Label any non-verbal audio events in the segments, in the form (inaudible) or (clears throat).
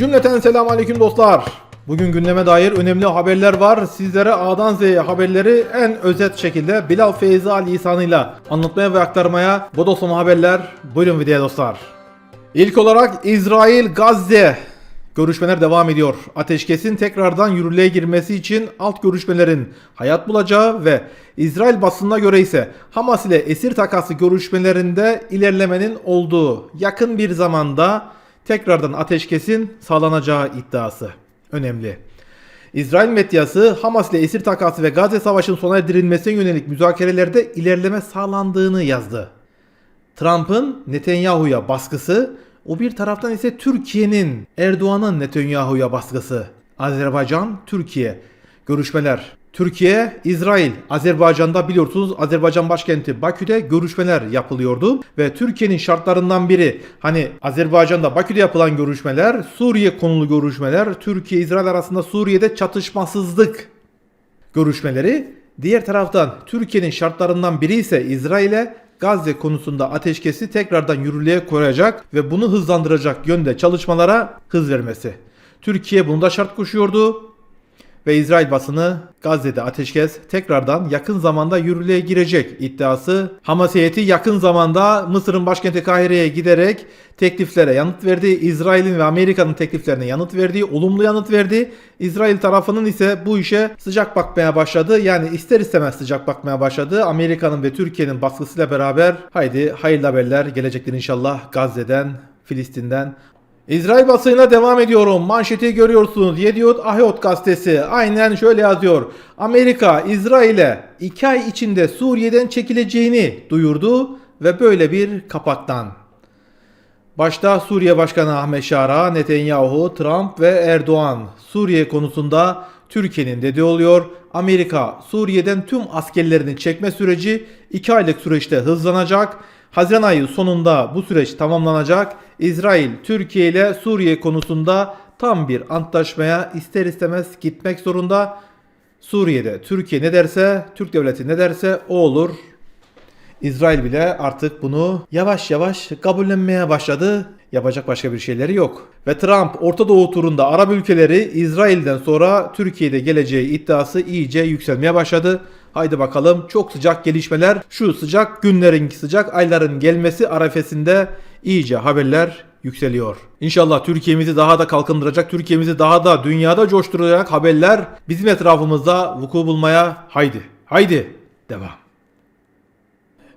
Cümleten selamun aleyküm dostlar. Bugün gündeme dair önemli haberler var. Sizlere A'dan Z'ye haberleri en özet şekilde Bilal Feyza lisanıyla anlatmaya ve aktarmaya bodoslama haberler. Buyurun videoya dostlar. İlk olarak İsrail Gazze görüşmeler devam ediyor. Ateşkesin tekrardan yürürlüğe girmesi için alt görüşmelerin hayat bulacağı ve İsrail basınına göre ise Hamas ile esir takası görüşmelerinde ilerlemenin olduğu yakın bir zamanda tekrardan ateşkesin sağlanacağı iddiası önemli. İsrail medyası Hamas ile esir takası ve Gazze Savaşı'nın sona erdirilmesine yönelik müzakerelerde ilerleme sağlandığını yazdı. Trump'ın Netanyahu'ya baskısı, o bir taraftan ise Türkiye'nin Erdoğan'ın Netanyahu'ya baskısı. Azerbaycan, Türkiye. Görüşmeler. Türkiye, İsrail, Azerbaycan'da biliyorsunuz Azerbaycan başkenti Bakü'de görüşmeler yapılıyordu ve Türkiye'nin şartlarından biri hani Azerbaycan'da Bakü'de yapılan görüşmeler, Suriye konulu görüşmeler, Türkiye İsrail arasında Suriye'de çatışmasızlık görüşmeleri. Diğer taraftan Türkiye'nin şartlarından biri ise İsrail'e Gazze konusunda ateşkesi tekrardan yürürlüğe koyacak ve bunu hızlandıracak yönde çalışmalara hız vermesi. Türkiye bunu da şart koşuyordu ve İsrail basını Gazze'de ateşkes tekrardan yakın zamanda yürürlüğe girecek iddiası. Hamas heyeti yakın zamanda Mısır'ın başkenti Kahire'ye giderek tekliflere yanıt verdi. İsrail'in ve Amerika'nın tekliflerine yanıt verdi. Olumlu yanıt verdi. İsrail tarafının ise bu işe sıcak bakmaya başladı. Yani ister istemez sıcak bakmaya başladı. Amerika'nın ve Türkiye'nin baskısıyla beraber haydi hayırlı haberler gelecektir inşallah Gazze'den, Filistin'den. İsrail basınına devam ediyorum. Manşeti görüyorsunuz. Yediot Ahot gazetesi aynen şöyle yazıyor. Amerika İsrail'e 2 ay içinde Suriye'den çekileceğini duyurdu ve böyle bir kapaktan. Başta Suriye Başkanı Ahmet Şara, Netanyahu, Trump ve Erdoğan Suriye konusunda Türkiye'nin dediği oluyor. Amerika Suriye'den tüm askerlerini çekme süreci 2 aylık süreçte hızlanacak. Haziran ayı sonunda bu süreç tamamlanacak. İsrail Türkiye ile Suriye konusunda tam bir antlaşmaya ister istemez gitmek zorunda. Suriye'de Türkiye ne derse, Türk devleti ne derse o olur. İsrail bile artık bunu yavaş yavaş kabullenmeye başladı. Yapacak başka bir şeyleri yok. Ve Trump Orta Doğu turunda Arap ülkeleri İsrail'den sonra Türkiye'de geleceği iddiası iyice yükselmeye başladı. Haydi bakalım çok sıcak gelişmeler şu sıcak günlerin sıcak ayların gelmesi arefesinde iyice haberler yükseliyor. İnşallah Türkiye'mizi daha da kalkındıracak, Türkiye'mizi daha da dünyada coşturacak haberler bizim etrafımızda vuku bulmaya haydi. Haydi devam.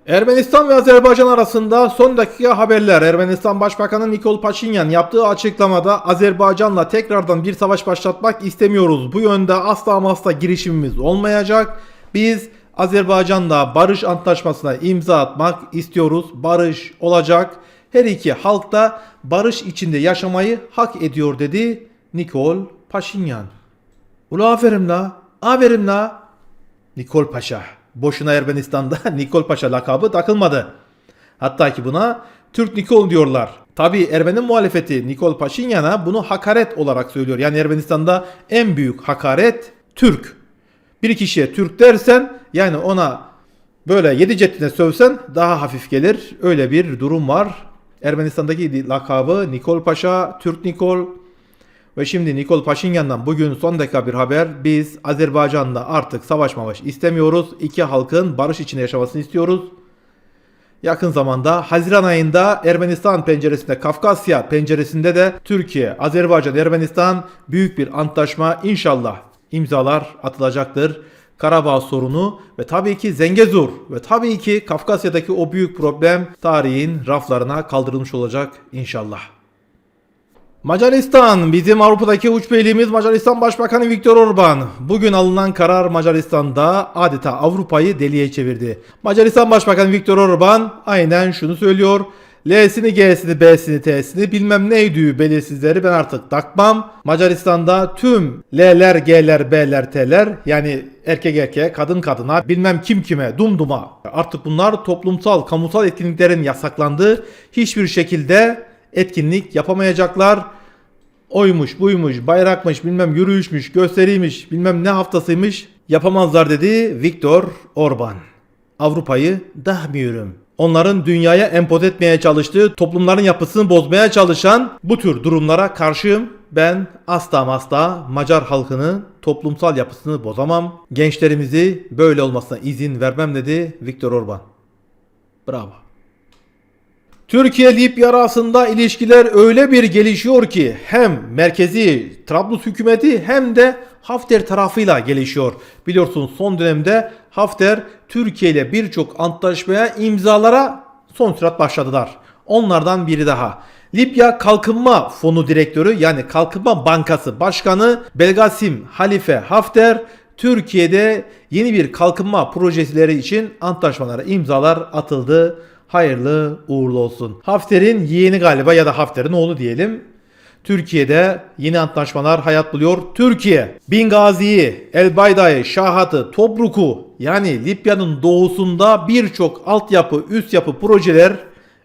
Ermenistan ve Azerbaycan arasında son dakika haberler. Ermenistan Başbakanı Nikol Paşinyan yaptığı açıklamada Azerbaycan'la tekrardan bir savaş başlatmak istemiyoruz. Bu yönde asla asla girişimimiz olmayacak. Biz Azerbaycan'la barış antlaşmasına imza atmak istiyoruz. Barış olacak. Her iki halk da barış içinde yaşamayı hak ediyor dedi Nikol Paşinyan. Ula aferin la. Aferin la. Nikol Paşa. Boşuna Ermenistan'da (laughs) Nikol Paşa lakabı takılmadı. Hatta ki buna Türk Nikol diyorlar. Tabi Ermeni muhalefeti Nikol Paşinyan'a bunu hakaret olarak söylüyor. Yani Ermenistan'da en büyük hakaret Türk. Bir kişiye Türk dersen yani ona böyle yedi ceddine sövsen daha hafif gelir. Öyle bir durum var. Ermenistan'daki lakabı Nikol Paşa, Türk Nikol, ve şimdi Nikol Paşinyan'dan bugün son dakika bir haber. Biz Azerbaycan'da artık savaş mavaş istemiyoruz. İki halkın barış içinde yaşamasını istiyoruz. Yakın zamanda Haziran ayında Ermenistan penceresinde, Kafkasya penceresinde de Türkiye, Azerbaycan, Ermenistan büyük bir antlaşma inşallah imzalar atılacaktır. Karabağ sorunu ve tabii ki Zengezur ve tabii ki Kafkasya'daki o büyük problem tarihin raflarına kaldırılmış olacak inşallah. Macaristan, bizim Avrupa'daki uç beyliğimiz Macaristan Başbakanı Viktor Orban. Bugün alınan karar Macaristan'da adeta Avrupa'yı deliye çevirdi. Macaristan Başbakanı Viktor Orban aynen şunu söylüyor. L'sini, G'sini, B'sini, T'sini bilmem neydi belirsizleri ben artık takmam. Macaristan'da tüm L'ler, G'ler, B'ler, T'ler yani erkek erkeğe, kadın kadına, bilmem kim kime, dumduma. Artık bunlar toplumsal, kamusal etkinliklerin yasaklandığı hiçbir şekilde etkinlik yapamayacaklar. Oymuş, buymuş, bayrakmış, bilmem yürüyüşmüş, gösteriymiş, bilmem ne haftasıymış yapamazlar dedi Viktor Orban. Avrupa'yı dahmıyorum. Onların dünyaya empoze etmeye çalıştığı, toplumların yapısını bozmaya çalışan bu tür durumlara karşıyım. Ben asla asla Macar halkının toplumsal yapısını bozamam. Gençlerimizi böyle olmasına izin vermem dedi Viktor Orban. Bravo. Türkiye-Libya arasında ilişkiler öyle bir gelişiyor ki hem merkezi Trablus hükümeti hem de Hafter tarafıyla gelişiyor. Biliyorsunuz son dönemde Hafter Türkiye ile birçok antlaşmaya imzalara son sürat başladılar. Onlardan biri daha. Libya Kalkınma Fonu Direktörü yani Kalkınma Bankası Başkanı Belgasim Halife Hafter Türkiye'de yeni bir kalkınma projeleri için antlaşmalara imzalar atıldı. Hayırlı uğurlu olsun. Hafter'in yeğeni galiba ya da Hafter'in oğlu diyelim. Türkiye'de yeni antlaşmalar hayat buluyor. Türkiye, Bingazi'yi, El Bayda'yı, Şahat'ı, Tobruk'u yani Libya'nın doğusunda birçok altyapı, üst yapı projeler,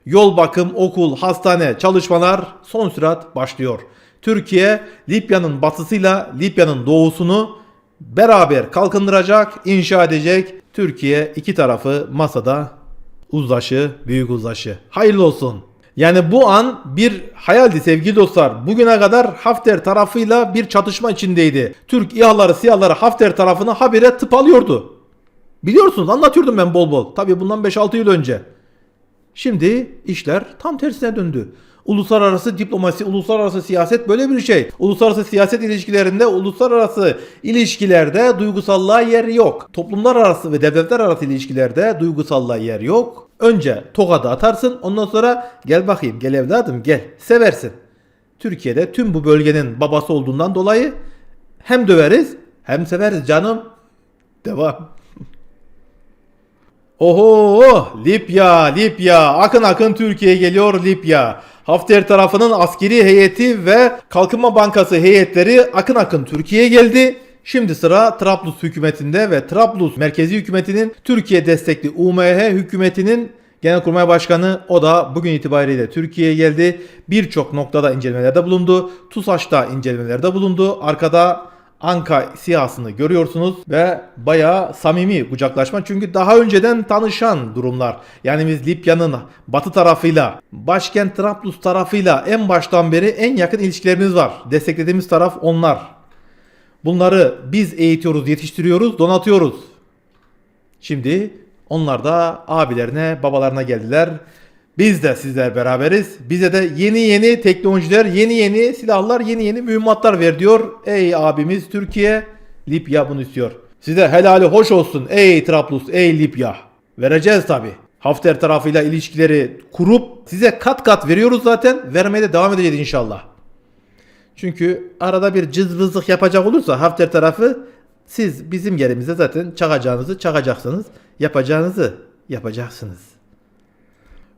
yol bakım, okul, hastane, çalışmalar son sürat başlıyor. Türkiye, Libya'nın batısıyla Libya'nın doğusunu beraber kalkındıracak, inşa edecek. Türkiye iki tarafı masada uzlaşı, büyük uzlaşı. Hayırlı olsun. Yani bu an bir hayaldi sevgili dostlar. Bugüne kadar Hafter tarafıyla bir çatışma içindeydi. Türk İHA'ları, SİHA'ları Hafter tarafını habire tıp alıyordu. Biliyorsunuz anlatıyordum ben bol bol. Tabii bundan 5-6 yıl önce. Şimdi işler tam tersine döndü. Uluslararası diplomasi, uluslararası siyaset böyle bir şey. Uluslararası siyaset ilişkilerinde, uluslararası ilişkilerde duygusallığa yer yok. Toplumlar arası ve devletler arası ilişkilerde duygusallığa yer yok. Önce tokadı atarsın, ondan sonra gel bakayım, gel evladım gel, seversin. Türkiye'de tüm bu bölgenin babası olduğundan dolayı hem döveriz hem severiz canım. Devam. Oho Libya Libya akın akın Türkiye geliyor Libya. Hafter tarafının askeri heyeti ve Kalkınma Bankası heyetleri akın akın Türkiye'ye geldi. Şimdi sıra Trablus hükümetinde ve Trablus merkezi hükümetinin Türkiye destekli UMH hükümetinin Genelkurmay Başkanı o da bugün itibariyle Türkiye'ye geldi. Birçok noktada incelemelerde bulundu. TUSAŞ'ta incelemelerde bulundu. Arkada Anka siyasını görüyorsunuz ve bayağı samimi kucaklaşma çünkü daha önceden tanışan durumlar. Yani biz Libya'nın batı tarafıyla, başkent Trablus tarafıyla en baştan beri en yakın ilişkilerimiz var. Desteklediğimiz taraf onlar. Bunları biz eğitiyoruz, yetiştiriyoruz, donatıyoruz. Şimdi onlar da abilerine, babalarına geldiler. Biz de sizler beraberiz. Bize de yeni yeni teknolojiler, yeni yeni silahlar, yeni yeni mühimmatlar ver diyor. Ey abimiz Türkiye, Libya bunu istiyor. Size helali hoş olsun ey Trablus, ey Libya. Vereceğiz tabi. Hafter tarafıyla ilişkileri kurup size kat kat veriyoruz zaten. Vermeye de devam edeceğiz inşallah. Çünkü arada bir cızbızlık yapacak olursa Hafter tarafı siz bizim yerimize zaten çakacağınızı çakacaksınız. Yapacağınızı yapacaksınız.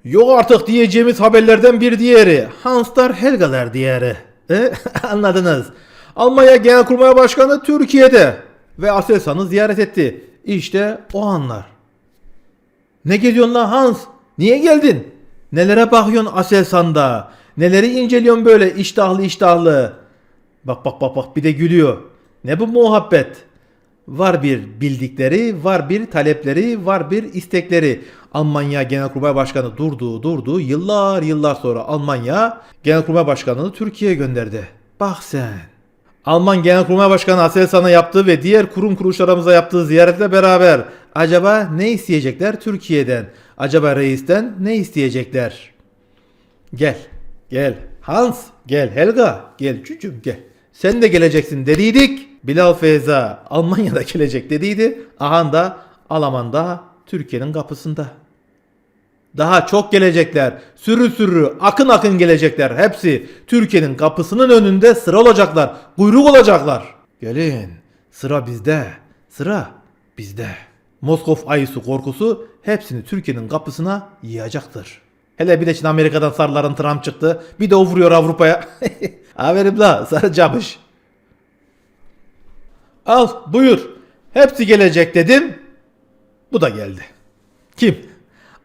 Yok artık diyeceğimiz haberlerden bir diğeri. Hanslar Helgalar diğeri. E? (laughs) Anladınız. Almanya Genelkurmay Başkanı Türkiye'de ve Aselsan'ı ziyaret etti. İşte o anlar. Ne geliyorsun lan Hans? Niye geldin? Nelere bakıyorsun Aselsan'da? Neleri inceliyorsun böyle iştahlı iştahlı? Bak bak bak bak bir de gülüyor. Ne bu muhabbet? Var bir bildikleri, var bir talepleri, var bir istekleri. Almanya Genelkurmay Başkanı durdu durdu. Yıllar yıllar sonra Almanya Genelkurmay Başkanı'nı Türkiye'ye gönderdi. Bak sen. Alman Genelkurmay Başkanı Aselsan'a yaptığı ve diğer kurum kuruluşlarımıza yaptığı ziyaretle beraber acaba ne isteyecekler Türkiye'den? Acaba reisten ne isteyecekler? Gel, gel. Hans, gel. Helga, gel çocuğum gel. Sen de geleceksin dediydik. Bilal Feyza Almanya'da gelecek dediydi. Ahan da Alman'da Türkiye'nin kapısında. Daha çok gelecekler. Sürü sürü, akın akın gelecekler. Hepsi Türkiye'nin kapısının önünde sıra olacaklar. Kuyruk olacaklar. Gelin. Sıra bizde. Sıra bizde. Moskov ayısı korkusu hepsini Türkiye'nin kapısına yığacaktır. Hele bir de şimdi Amerika'dan sarıların Trump çıktı. Bir de o vuruyor Avrupa'ya. (laughs) Aferin la sarı camış. Al buyur. Hepsi gelecek dedim. Bu da geldi. Kim?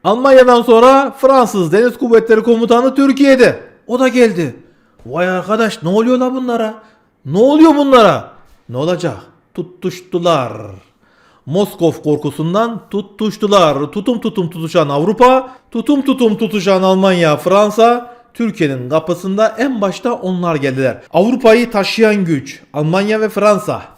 Almanya'dan sonra Fransız Deniz Kuvvetleri Komutanı Türkiye'de. O da geldi. Vay arkadaş ne oluyor la bunlara? Ne oluyor bunlara? Ne olacak? Tutuştular. Moskov korkusundan tutuştular. Tutum tutum tutuşan Avrupa, tutum tutum tutuşan Almanya, Fransa, Türkiye'nin kapısında en başta onlar geldiler. Avrupa'yı taşıyan güç Almanya ve Fransa.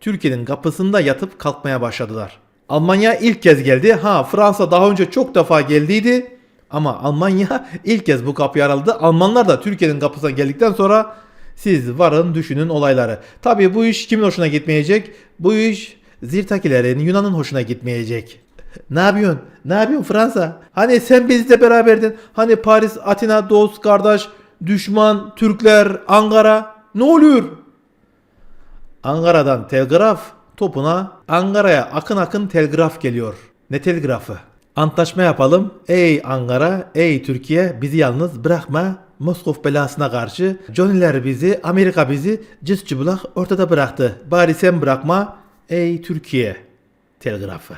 Türkiye'nin kapısında yatıp kalkmaya başladılar. Almanya ilk kez geldi. Ha Fransa daha önce çok defa geldiydi. Ama Almanya (laughs) ilk kez bu kapıyı araladı. Almanlar da Türkiye'nin kapısına geldikten sonra siz varın düşünün olayları. Tabii bu iş kimin hoşuna gitmeyecek? Bu iş Zirtakilerin Yunan'ın hoşuna gitmeyecek. (laughs) Ne yapıyorsun? Ne yapıyorsun Fransa? Hani sen bizle beraberdin. Hani Paris, Atina, dost, kardeş, düşman, Türkler, Ankara. Ne oluyor? Ankara'dan telgraf topuna Ankara'ya akın akın telgraf geliyor. Ne telgrafı? Antlaşma yapalım. Ey Ankara, ey Türkiye bizi yalnız bırakma. Moskov belasına karşı Johnny'ler bizi, Amerika bizi cız cıbılak ortada bıraktı. Bari sen bırakma. Ey Türkiye telgrafı.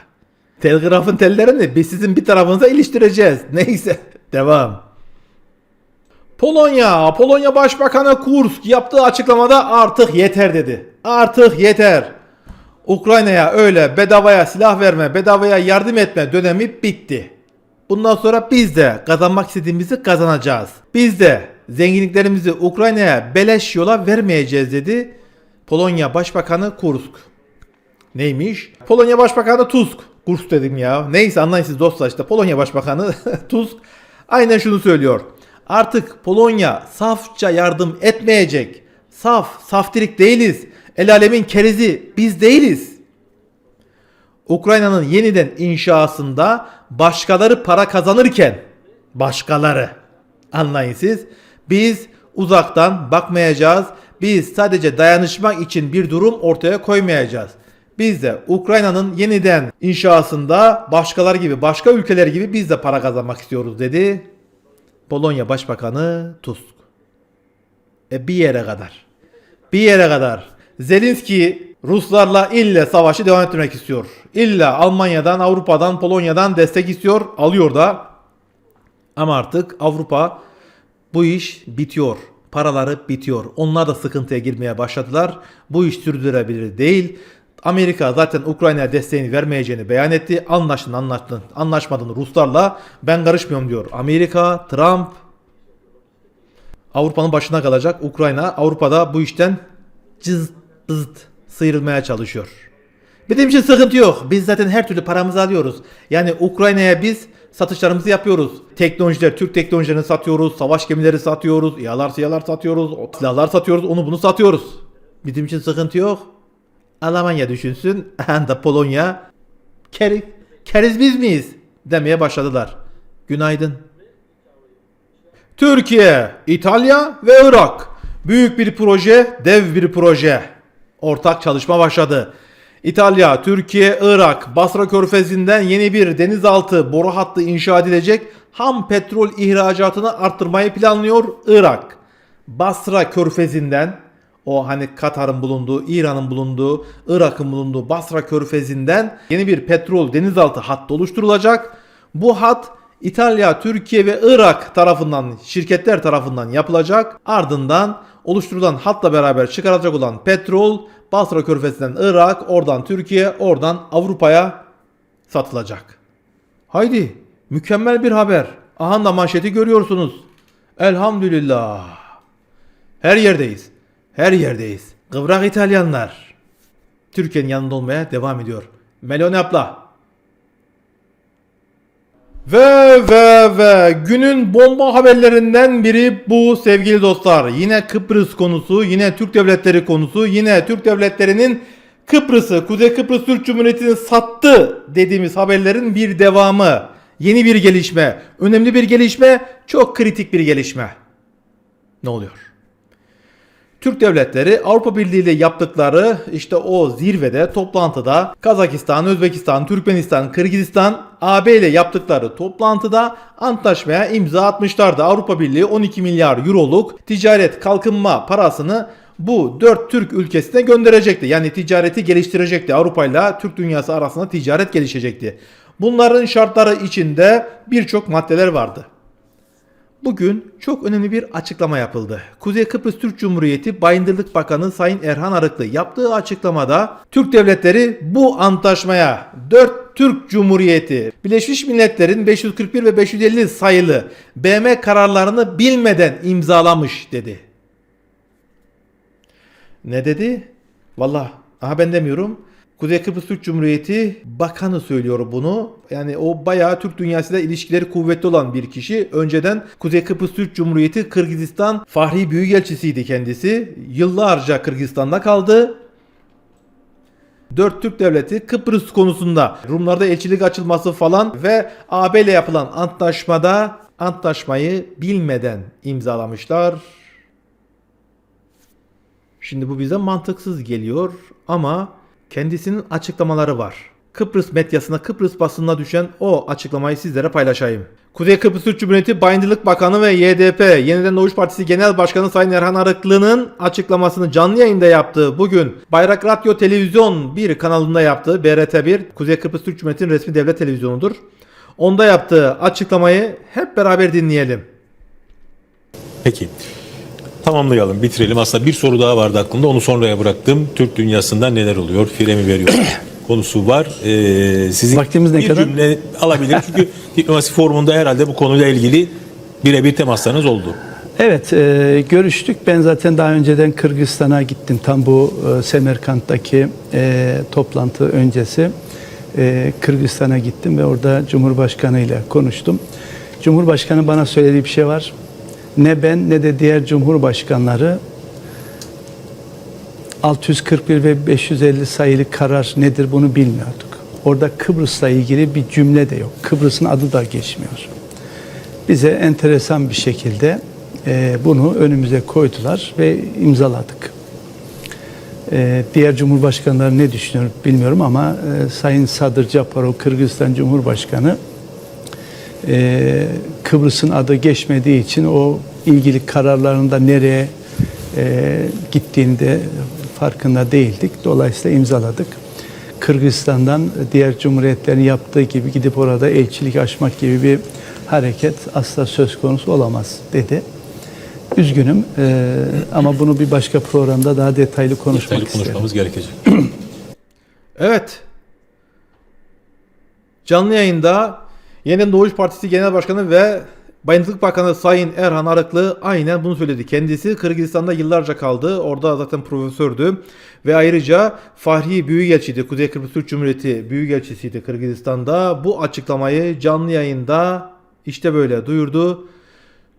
Telgrafın tellerini biz sizin bir tarafınıza iliştireceğiz. Neyse (laughs) devam. Polonya, Polonya Başbakanı Kursk yaptığı açıklamada artık yeter dedi. Artık yeter. Ukrayna'ya öyle bedavaya silah verme, bedavaya yardım etme dönemi bitti. Bundan sonra biz de kazanmak istediğimizi kazanacağız. Biz de zenginliklerimizi Ukrayna'ya beleş yola vermeyeceğiz dedi. Polonya Başbakanı Kursk. Neymiş? Polonya Başbakanı Tusk. Kursk dedim ya. Neyse anlayın siz dostlar işte Polonya Başbakanı (laughs) Tusk aynen şunu söylüyor. Artık Polonya safça yardım etmeyecek. Saf, saftirik değiliz. El alemin kerizi biz değiliz. Ukrayna'nın yeniden inşasında başkaları para kazanırken başkaları anlayın siz biz uzaktan bakmayacağız. Biz sadece dayanışmak için bir durum ortaya koymayacağız. Biz de Ukrayna'nın yeniden inşasında başkaları gibi başka ülkeler gibi biz de para kazanmak istiyoruz dedi. Polonya Başbakanı Tusk. E bir yere kadar. Bir yere kadar. Zelenski Ruslarla ille savaşı devam ettirmek istiyor. İlla Almanya'dan, Avrupa'dan, Polonya'dan destek istiyor. Alıyor da. Ama artık Avrupa bu iş bitiyor. Paraları bitiyor. Onlar da sıkıntıya girmeye başladılar. Bu iş sürdürülebilir değil. Amerika zaten Ukrayna'ya desteğini vermeyeceğini beyan etti. Anlaştın anlaştın anlaşmadın Ruslarla ben karışmıyorum diyor. Amerika, Trump Avrupa'nın başına kalacak. Ukrayna Avrupa'da bu işten cız bızıt sıyrılmaya çalışıyor. Bizim için sıkıntı yok. Biz zaten her türlü paramızı alıyoruz. Yani Ukrayna'ya biz satışlarımızı yapıyoruz. Teknolojiler, Türk teknolojilerini satıyoruz. Savaş gemileri satıyoruz. İyalar siyalar satıyoruz. Silahlar satıyoruz. Onu bunu satıyoruz. Bizim için sıkıntı yok. Almanya düşünsün. De Polonya. Keriz, keriz biz miyiz? Demeye başladılar. Günaydın. Türkiye, İtalya ve Irak. Büyük bir proje, dev bir proje. Ortak çalışma başladı. İtalya, Türkiye, Irak, Basra Körfezi'nden yeni bir denizaltı boru hattı inşa edilecek. Ham petrol ihracatını arttırmayı planlıyor Irak. Basra Körfezi'nden o hani Katar'ın bulunduğu, İran'ın bulunduğu, Irak'ın bulunduğu Basra Körfezi'nden yeni bir petrol denizaltı hattı oluşturulacak. Bu hat İtalya, Türkiye ve Irak tarafından, şirketler tarafından yapılacak. Ardından oluşturulan hatla beraber çıkarılacak olan petrol Basra Körfezi'nden Irak, oradan Türkiye, oradan Avrupa'ya satılacak. Haydi mükemmel bir haber. Aha da manşeti görüyorsunuz. Elhamdülillah. Her yerdeyiz. Her yerdeyiz. Kıvrak İtalyanlar. Türkiye'nin yanında olmaya devam ediyor. Melone abla. Ve ve ve günün bomba haberlerinden biri bu sevgili dostlar. Yine Kıbrıs konusu, yine Türk devletleri konusu, yine Türk devletlerinin Kıbrıs'ı, Kuzey Kıbrıs Türk Cumhuriyeti'ni sattı dediğimiz haberlerin bir devamı. Yeni bir gelişme, önemli bir gelişme, çok kritik bir gelişme. Ne oluyor? Türk devletleri Avrupa Birliği ile yaptıkları işte o zirvede toplantıda Kazakistan, Özbekistan, Türkmenistan, Kırgızistan AB ile yaptıkları toplantıda antlaşmaya imza atmışlardı. Avrupa Birliği 12 milyar euroluk ticaret kalkınma parasını bu 4 Türk ülkesine gönderecekti. Yani ticareti geliştirecekti. Avrupa ile Türk dünyası arasında ticaret gelişecekti. Bunların şartları içinde birçok maddeler vardı. Bugün çok önemli bir açıklama yapıldı. Kuzey Kıbrıs Türk Cumhuriyeti Bayındırlık Bakanı Sayın Erhan Arıklı yaptığı açıklamada Türk devletleri bu antlaşmaya 4 Türk Cumhuriyeti Birleşmiş Milletler'in 541 ve 550 sayılı BM kararlarını bilmeden imzalamış dedi. Ne dedi? Valla aha ben demiyorum. Kuzey Kıbrıs Türk Cumhuriyeti Bakanı söylüyor bunu. Yani o bayağı Türk dünyasıyla ilişkileri kuvvetli olan bir kişi. Önceden Kuzey Kıbrıs Türk Cumhuriyeti Kırgızistan Fahri Büyükelçisiydi kendisi. Yıllarca Kırgızistan'da kaldı. Dört Türk devleti Kıbrıs konusunda Rumlarda elçilik açılması falan ve AB ile yapılan antlaşmada antlaşmayı bilmeden imzalamışlar. Şimdi bu bize mantıksız geliyor ama kendisinin açıklamaları var. Kıbrıs medyasına, Kıbrıs basınına düşen o açıklamayı sizlere paylaşayım. Kuzey Kıbrıs Türk Cumhuriyeti Bayındırlık Bakanı ve YDP Yeniden Doğuş Partisi Genel Başkanı Sayın Erhan Arıklı'nın açıklamasını canlı yayında yaptığı bugün Bayrak Radyo Televizyon bir kanalında yaptığı BRT1 Kuzey Kıbrıs Türk Cumhuriyeti'nin resmi devlet televizyonudur. Onda yaptığı açıklamayı hep beraber dinleyelim. Peki. Tamamlayalım, bitirelim. Aslında bir soru daha vardı aklımda. Onu sonraya bıraktım. Türk dünyasında neler oluyor? Fire mi veriyor? (clears throat) konusu var. Ee, sizin Vaktimiz ne bir kadar? cümle alabilirim. Çünkü (laughs) diplomasi forumunda herhalde bu konuyla ilgili birebir temaslarınız oldu. Evet, e, görüştük. Ben zaten daha önceden Kırgızistan'a gittim. Tam bu e, Semerkant'taki e, toplantı öncesi e, Kırgızistan'a gittim ve orada Cumhurbaşkanı ile konuştum. Cumhurbaşkanı bana söylediği bir şey var. Ne ben ne de diğer cumhurbaşkanları 641 ve 550 sayılı karar nedir bunu bilmiyorduk. Orada Kıbrıs'la ilgili bir cümle de yok. Kıbrıs'ın adı da geçmiyor. Bize enteresan bir şekilde e, bunu önümüze koydular ve imzaladık. E, diğer cumhurbaşkanları ne düşünüyor bilmiyorum ama e, Sayın Sadır Japarov Kırgızistan Cumhurbaşkanı e, Kıbrıs'ın adı geçmediği için o ilgili kararlarında nereye e, gittiğini de farkında değildik. Dolayısıyla imzaladık. Kırgızistan'dan diğer cumhuriyetlerin yaptığı gibi gidip orada elçilik açmak gibi bir hareket asla söz konusu olamaz dedi. Üzgünüm e, ama bunu bir başka programda daha detaylı konuşmak Detaylı isterim. konuşmamız gerekecek. Evet. Canlı yayında Yeniden Doğuş Partisi Genel Başkanı ve Bayındırlık Bakanı Sayın Erhan Arıklı aynen bunu söyledi. Kendisi Kırgızistan'da yıllarca kaldı. Orada zaten profesördü. Ve ayrıca Fahri Büyükelçiydi. Kuzey Kıbrıs Türk Cumhuriyeti Büyükelçisiydi Kırgızistan'da. Bu açıklamayı canlı yayında işte böyle duyurdu.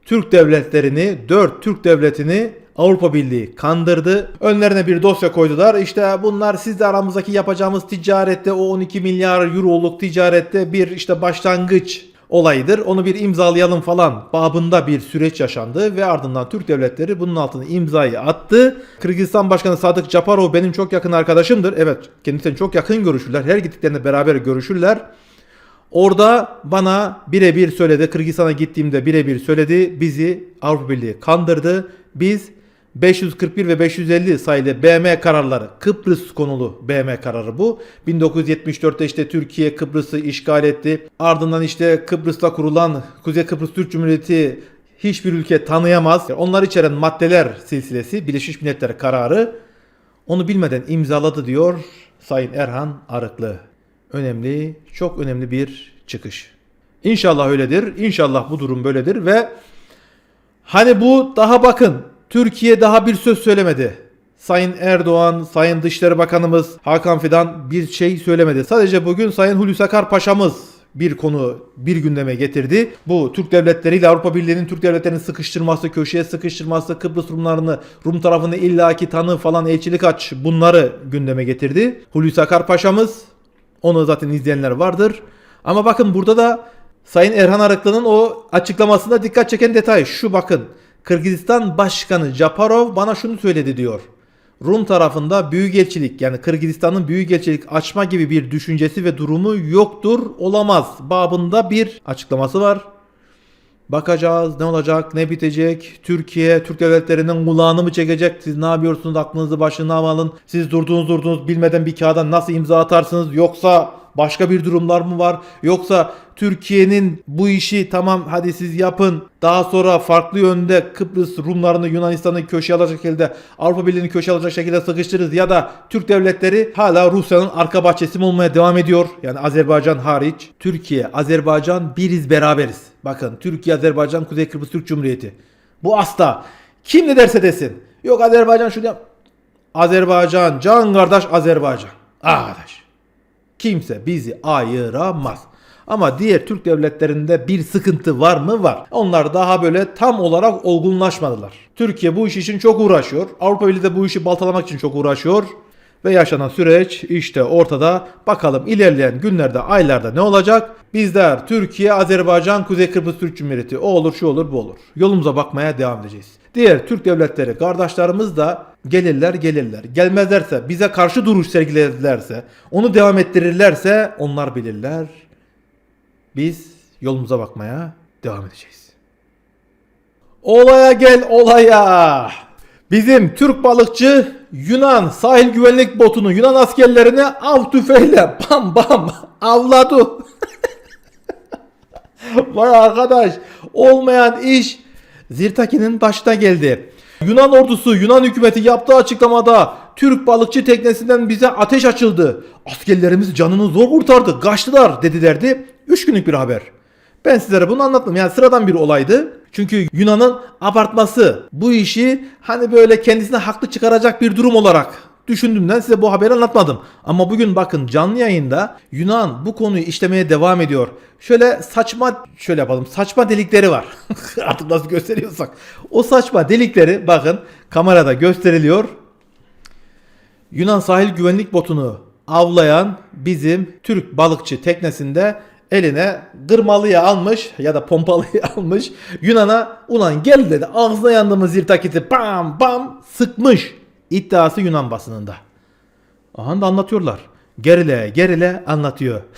Türk devletlerini, 4 Türk devletini Avrupa Birliği kandırdı. Önlerine bir dosya koydular. İşte bunlar sizle aramızdaki yapacağımız ticarette o 12 milyar euroluk ticarette bir işte başlangıç olayıdır. Onu bir imzalayalım falan babında bir süreç yaşandı ve ardından Türk devletleri bunun altına imzayı attı. Kırgızistan Başkanı Sadık Japarov benim çok yakın arkadaşımdır. Evet kendisiyle çok yakın görüşürler. Her gittiklerinde beraber görüşürler. Orada bana birebir söyledi. Kırgızistan'a gittiğimde birebir söyledi. Bizi Avrupa Birliği kandırdı. Biz 541 ve 550 sayılı BM kararları, Kıbrıs konulu BM kararı bu. 1974'te işte Türkiye Kıbrıs'ı işgal etti. Ardından işte Kıbrıs'ta kurulan Kuzey Kıbrıs Türk Cumhuriyeti hiçbir ülke tanıyamaz. Onlar içeren maddeler silsilesi Birleşmiş Milletler kararı onu bilmeden imzaladı diyor Sayın Erhan Arıklı. Önemli, çok önemli bir çıkış. İnşallah öyledir. İnşallah bu durum böyledir ve hani bu daha bakın Türkiye daha bir söz söylemedi. Sayın Erdoğan, Sayın Dışişleri Bakanımız Hakan Fidan bir şey söylemedi. Sadece bugün Sayın Hulusi Akar Paşa'mız bir konu bir gündeme getirdi. Bu Türk devletleriyle Avrupa Birliği'nin Türk devletlerini sıkıştırması, köşeye sıkıştırması, Kıbrıs Rumlarını Rum tarafını illaki tanı falan elçilik aç bunları gündeme getirdi. Hulusi Akar Paşa'mız onu zaten izleyenler vardır. Ama bakın burada da Sayın Erhan Arıklı'nın o açıklamasında dikkat çeken detay şu bakın. Kırgızistan Başkanı Japarov bana şunu söyledi diyor. Rum tarafında büyükelçilik yani Kırgızistan'ın büyükelçilik açma gibi bir düşüncesi ve durumu yoktur, olamaz babında bir açıklaması var. Bakacağız ne olacak, ne bitecek. Türkiye, Türk devletlerinden kulağını mı çekecek? Siz ne yapıyorsunuz? Aklınızı başına mı alın? Siz durdunuz durdunuz bilmeden bir kağıda nasıl imza atarsınız? Yoksa Başka bir durumlar mı var? Yoksa Türkiye'nin bu işi tamam hadi siz yapın. Daha sonra farklı yönde Kıbrıs Rumlarını Yunanistan'ı köşeye alacak şekilde Avrupa Birliği'ni köşeye alacak şekilde sıkıştırırız ya da Türk devletleri hala Rusya'nın arka bahçesi mi olmaya devam ediyor. Yani Azerbaycan hariç. Türkiye, Azerbaycan biriz beraberiz. Bakın Türkiye, Azerbaycan, Kuzey Kıbrıs Türk Cumhuriyeti. Bu asla. Kim ne derse desin. Yok Azerbaycan şunu yap. Azerbaycan, can kardeş Azerbaycan. Arkadaş. Kimse bizi ayıramaz. Ama diğer Türk devletlerinde bir sıkıntı var mı? Var. Onlar daha böyle tam olarak olgunlaşmadılar. Türkiye bu iş için çok uğraşıyor. Avrupa Birliği de bu işi baltalamak için çok uğraşıyor. Ve yaşanan süreç işte ortada. Bakalım ilerleyen günlerde, aylarda ne olacak? Bizler Türkiye, Azerbaycan, Kuzey Kıbrıs Türk Cumhuriyeti. O olur, şu olur, bu olur. Yolumuza bakmaya devam edeceğiz. Diğer Türk devletleri, kardeşlerimiz de gelirler gelirler. Gelmezlerse, bize karşı duruş sergilerlerse, onu devam ettirirlerse onlar bilirler. Biz yolumuza bakmaya devam edeceğiz. Olaya gel olaya. Bizim Türk balıkçı Yunan sahil güvenlik botunu Yunan askerlerine av tüfeğiyle bam bam avladı. (laughs) Vay arkadaş olmayan iş Zirtaki'nin başına geldi. Yunan ordusu Yunan hükümeti yaptığı açıklamada Türk balıkçı teknesinden bize ateş açıldı. Askerlerimiz canını zor kurtardı. Kaçtılar dedilerdi. 3 günlük bir haber. Ben sizlere bunu anlattım. Yani sıradan bir olaydı. Çünkü Yunan'ın abartması bu işi hani böyle kendisine haklı çıkaracak bir durum olarak düşündüğümden size bu haberi anlatmadım. Ama bugün bakın canlı yayında Yunan bu konuyu işlemeye devam ediyor. Şöyle saçma şöyle yapalım. Saçma delikleri var. (laughs) Artık nasıl gösteriyorsak. O saçma delikleri bakın kamerada gösteriliyor. Yunan sahil güvenlik botunu avlayan bizim Türk balıkçı teknesinde eline gırmalıya almış ya da pompalıyı (laughs) almış. Yunan'a ulan gel dedi ağzına yandığımız zirtakiti bam bam sıkmış. İddiası Yunan basınında. Aha da anlatıyorlar. Gerile gerile anlatıyor. (laughs)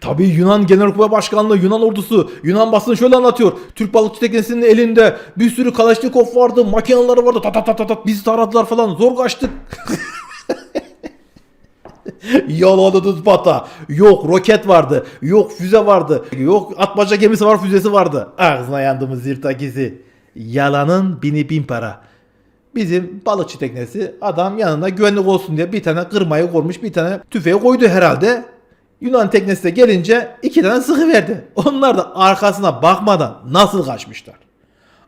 Tabii Yunan Genelkurmay Başkanlığı, Yunan ordusu, Yunan basını şöyle anlatıyor. Türk balıkçı teknesinin elinde bir sürü Kalaşnikov vardı, makineleri vardı. Tat tat tat tat bizi taradılar falan. Zor kaçtık. (laughs) Yalanınız bata. Yok roket vardı. Yok füze vardı. Yok atmaca gemisi var füzesi vardı. Ağzına yandığımız zirtakisi. Yalanın bini bin para. Bizim balıkçı teknesi adam yanına güvenlik olsun diye bir tane kırmayı koymuş bir tane tüfeği koydu herhalde. Yunan teknesi de gelince iki tane sıkı verdi. Onlar da arkasına bakmadan nasıl kaçmışlar.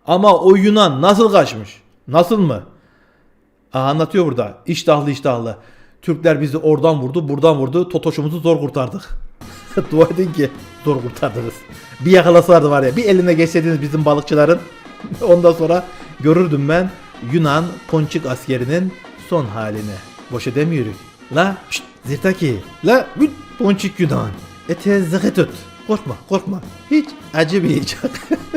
Ama o Yunan nasıl kaçmış? Nasıl mı? Aa, anlatıyor burada. İştahlı iştahlı. Türkler bizi oradan vurdu, buradan vurdu. Totoşumuzu zor kurtardık. (laughs) Dua edin ki zor kurtardınız. Bir yakalasalardı var ya. Bir eline geçseydiniz bizim balıkçıların. (laughs) Ondan sonra görürdüm ben Yunan ponçik askerinin son halini. Boş edemiyoruz. La şşt, zirtaki. La büt, ponçik Yunan. Ete zıkı tut. Korkma korkma. Hiç acımayacak.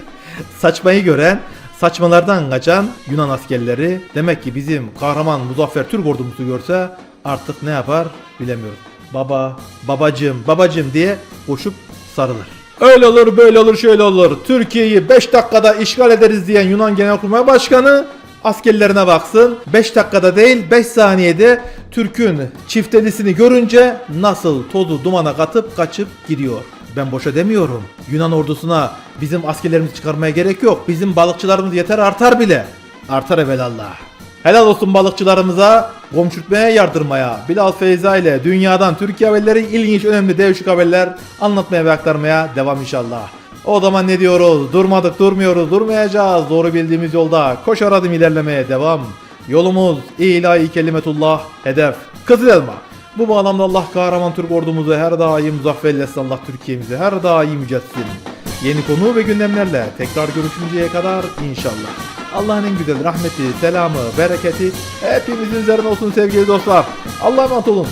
(laughs) Saçmayı gören Saçmalardan kaçan Yunan askerleri demek ki bizim kahraman muzaffer Türk ordumuzu görse artık ne yapar bilemiyorum. Baba, babacım, babacım diye koşup sarılır. Öyle olur, böyle olur, şöyle olur. Türkiye'yi 5 dakikada işgal ederiz diyen Yunan Genelkurmay Başkanı askerlerine baksın. 5 dakikada değil 5 saniyede Türk'ün çiftelisini görünce nasıl tozu dumana katıp kaçıp gidiyor. Ben boşa demiyorum. Yunan ordusuna bizim askerlerimizi çıkarmaya gerek yok. Bizim balıkçılarımız yeter artar bile. Artar evelallah. Helal olsun balıkçılarımıza, komşurtmaya yardırmaya, Bilal Feyza ile dünyadan Türkiye haberleri ilginç önemli devşik haberler anlatmaya ve aktarmaya devam inşallah. O zaman ne diyoruz? Durmadık durmuyoruz durmayacağız. Doğru bildiğimiz yolda koşar adım ilerlemeye devam. Yolumuz ilahi kelimetullah hedef. Kızıl elma. Bu bağlamda Allah kahraman Türk ordumuzu her daim muzafferle Allah Türkiye'mizi her daim yüceltsin. Yeni konu ve gündemlerle tekrar görüşünceye kadar inşallah. Allah'ın en güzel rahmeti, selamı, bereketi hepimizin üzerine olsun sevgili dostlar. Allah'a emanet olun.